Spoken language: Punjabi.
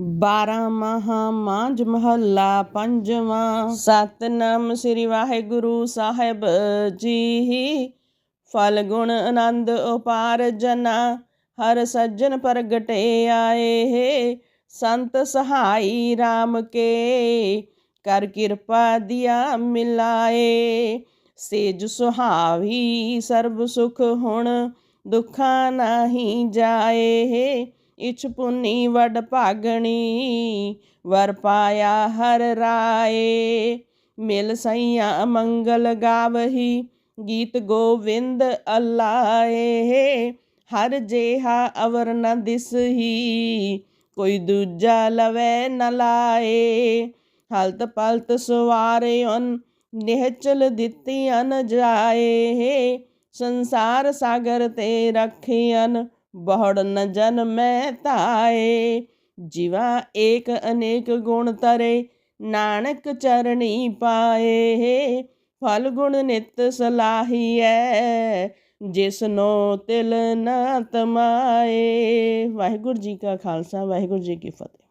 ਬਾਰਾਂ ਮਹਾ ਮਾਂਝ ਮਹੱਲਾ ਪੰਜਵਾਂ। ਸਤਨਾਮ ਸ੍ਰੀ ਵਾਹਿਗੁਰੂ ਸਾਹਿਬ ਜੀ। ਫਲ ਗੁਣ ਆਨੰਦ ਉਪਾਰ ਜਨਾ, ਹਰ ਸੱਜਣ ਪ੍ਰਗਟੇ ਆਏ। ਸੰਤ ਸਹਾਈ RAM ਕੇ, ਕਰ ਕਿਰਪਾ ਦਿਆ ਮਿਲਾਏ। ਸੇਜ ਸੁਹਾਵੀ ਸਰਬ ਸੁਖ ਹੁਣ, ਦੁੱਖਾਂ ਨਹੀਂ ਜਾਏ। ਇਛ ਪੁੰਨੀ ਵਡ ਭਾਗਣੀ, ਵਰ ਪਾਇਆ ਹਰ ਰਾਏ। ਮਿਲ ਸਈਆ ਮੰਗਲ ਗਾਵਹੀ, ਗੀਤ ਗੋਵਿੰਦ ਅਲਾਏ। ਹਰ ਜੇਹਾ ਅਵਰ ਨ ਦਿਸਹੀ, ਕੋਈ ਦੂਜਾ ਲਵੇ ਨ ਲਾਏ। ਹਲਤ ਪਲਤ ਸਵਾਰਿਓਨ ਨਿਹਚਲ ਦਿੱਤੀਆਂ ਜਾਏ। ਸੰਸਾਰ ਸਾਗਰ ਤੇ ਰੱਖਿਆਨ ਬਹੁੜ ਨ ਜਨਮੈ ਤਾਏ। ਜਿਵਾ ਏਕ ਅਨੇਕ ਗੁਣ ਤਰੇ, ਨਾਨਕ ਚਰਣੀ ਪਾਏ। ਫਲ ਗੁਣ ਨਿਤ ਸਲਾਹੀਐ, ਜਿਸਨੋ ਤਿਲ ਨਾ ਤਮਾਏ। ਵਾਹਿਗੁਰੂ ਜੀ ਕਾ ਖਾਲਸਾ, ਵਾਹਿਗੁਰੂ ਜੀ ਕੀ ਫਤਿਹ।